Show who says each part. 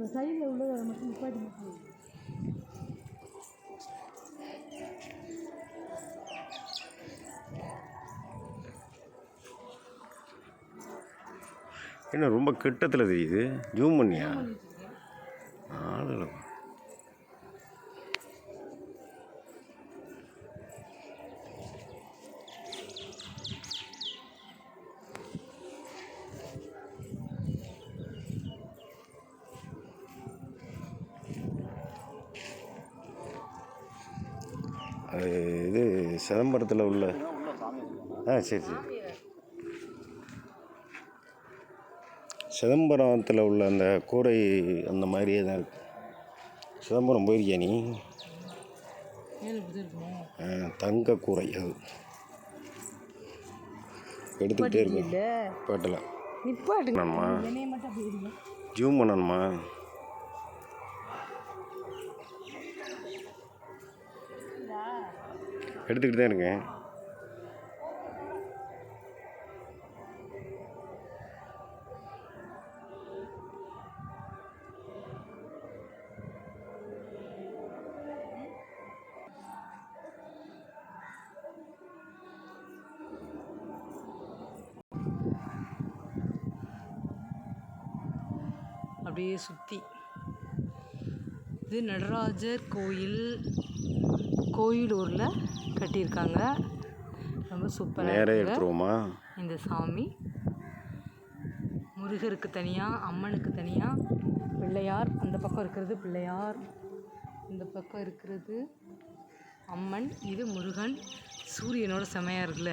Speaker 1: இந்த சைடில் உள்ளதை மட்டும் நிப்பாட்டி மட்டும்
Speaker 2: என்ன ரொம்ப கிட்டத்தில் தெரியுது? ஜூம் பண்ணியா? ஆளுல இது சிதம்பரத்தில் உள்ள. ஆ சரி சரி. சிதம்பரத்தில் உள்ள அந்த கூரை அந்த மாதிரியே தான் இருக்கு. சிதம்பரம் போயிருக்கியா நீ?
Speaker 1: இருக்குமோ
Speaker 2: தங்க கூரை அது. எடுத்துக்கிட்டே இருக்கு.
Speaker 1: இல்லை
Speaker 2: பாட்டில்
Speaker 1: நிப்பாட்டு
Speaker 2: பண்ணணுமா
Speaker 1: என்னைய மட்டும் அப்படி இருங்க.
Speaker 2: ஜூம் பண்ணணுமா? எடுத்துக்கிட்டு தான் இருக்கேன்.
Speaker 1: அப்படியே சுற்றி இது நடராஜர் கோயில் கோயிலூரில் கட்டியிருக்காங்க. ரொம்ப சூப்பராக
Speaker 2: நேரே
Speaker 1: இருக்குங்க.
Speaker 2: எடுத்துருவோமா?
Speaker 1: இந்த சாமி. முருகருக்கு தனியாக அம்மனுக்கு தனியாக பிள்ளையார் அந்த பக்கம் இருக்கிறது பிள்ளையார் இந்த பக்கம் இருக்கிறது அம்மன் இது முருகன். சூரியனோட செமையாக இருக்குல்ல.